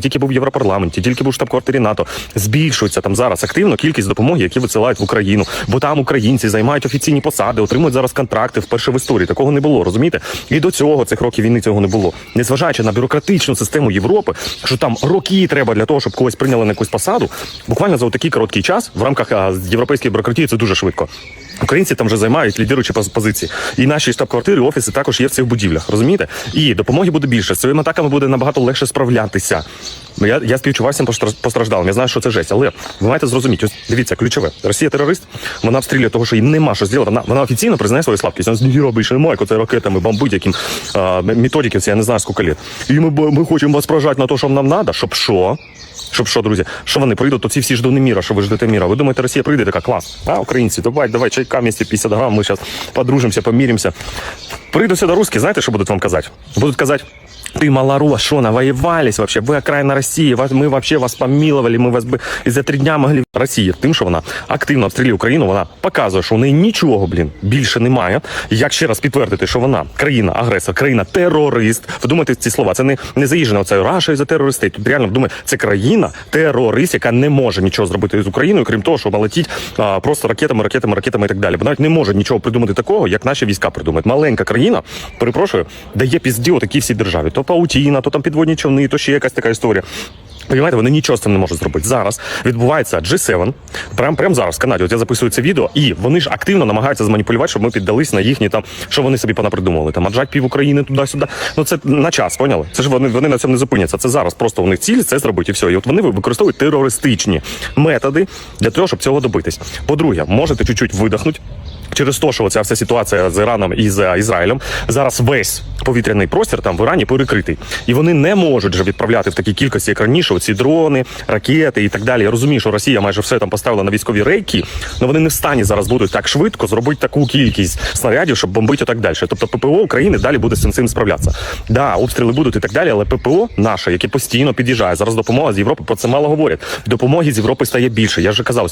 тільки був в Європарламенті, тільки був штаб-квартирі НАТО. Збільшується там зараз активно кількість допомоги, які висилають в Україну, бо там українці займають офіційні посади, отримують зараз контракти вперше в історії. Такого не було, розумієте? І до цього цих років війни цього не було. Незважаючи на бюрократичну систему Європи, що там роки треба для того, щоб когось прийняли на якусь посаду, буквально за такий короткий час в рамках європейської бюрократії це дуже швидко. Українці там вже займають лідируючі позиції. І наші штаб-квартири, офіси також є в цих будівлях. Розумієте? І допомоги буде більше. З цими атаками буде набагато легше справлятися. Ну, Я, я співчуваю постраждалим. Я знаю, що це жесть. Але ви маєте зрозуміти, ось дивіться, ключове. Росія терорист, вона обстрілює того, що їй нема що зробити. Вона, вона офіційно признає свою слабкість. Вона не робить, що немає, це ракетами бомбить, яким методики, це я не знаю скільки літ. І ми, ми хочемо вас прожати на те, що нам треба, щоб що? Щоб що, друзі, що вони прийдуть, то ці всі ждуни міра, що ви ждете міра. Ви думаєте, Росія прийде така клас? А, українці, давай, давай, чайка вместе 50 грам, ми зараз подружимося, поміримося. Прийдуть сюди русські, знаєте, що будуть вам казати? Будуть казати, ты малорос, что навоевались вообще, вы окраина России, вас- мы вообще вас помиловали, ми вас би і за три дня могли. Росія тим, що вона активно обстрілює Україну, вона показує, що в неї нічого, блін, більше немає. Як ще раз підтвердити, що вона країна-агресор, країна-терорист. Ви думаєте, ці слова? Це не, не заїжджено, це Раша за терористи. Тут реально думаю, це країна-терорист, яка не може нічого зробити з Україною, крім того, що вона летить а, просто ракетами, ракетами, ракетами і так далі. Бо навіть не може нічого придумати такого, як наші війська придумають. Маленька країна, перепрошую, дає пізді отакій всій державі. То паутіна, то там підводні човни, то ще якась така історія. Понимаєте, вони нічого з цим не можуть зробити. Зараз відбувається G7, прямо прямо зараз в Канаді. От я записую це відео, і вони ж активно намагаються зманіпулювати, щоб ми піддались на їхні там, що вони собі понапридумували. Там аджать пів України туди-сюди. Ну це на час, поняли? Це ж вони, вони на цьому не зупиняться. Це зараз просто у них ціль це зробити і все. І от вони використовують терористичні методи для того, щоб цього добитись. По-друге, можете чуть-чуть видихнути. Через те, що ця вся ситуація з Іраном і з Ізраїлем зараз весь повітряний простір там в Ірані перекритий, і вони не можуть же відправляти в такій кількості, як раніше, оці дрони, ракети і так далі. Я розумію, що Росія майже все там поставила на військові рейки, але вони не в стані зараз будуть так швидко зробити таку кількість снарядів, щоб бомбити і так далі. Тобто ППО України далі буде з цим справлятися. Да, обстріли будуть і так далі, але ППО наше, яке постійно під'їжджає зараз. Допомога з Європи про це мало говорять. Допомоги з Європи стає більше. Я вже казав.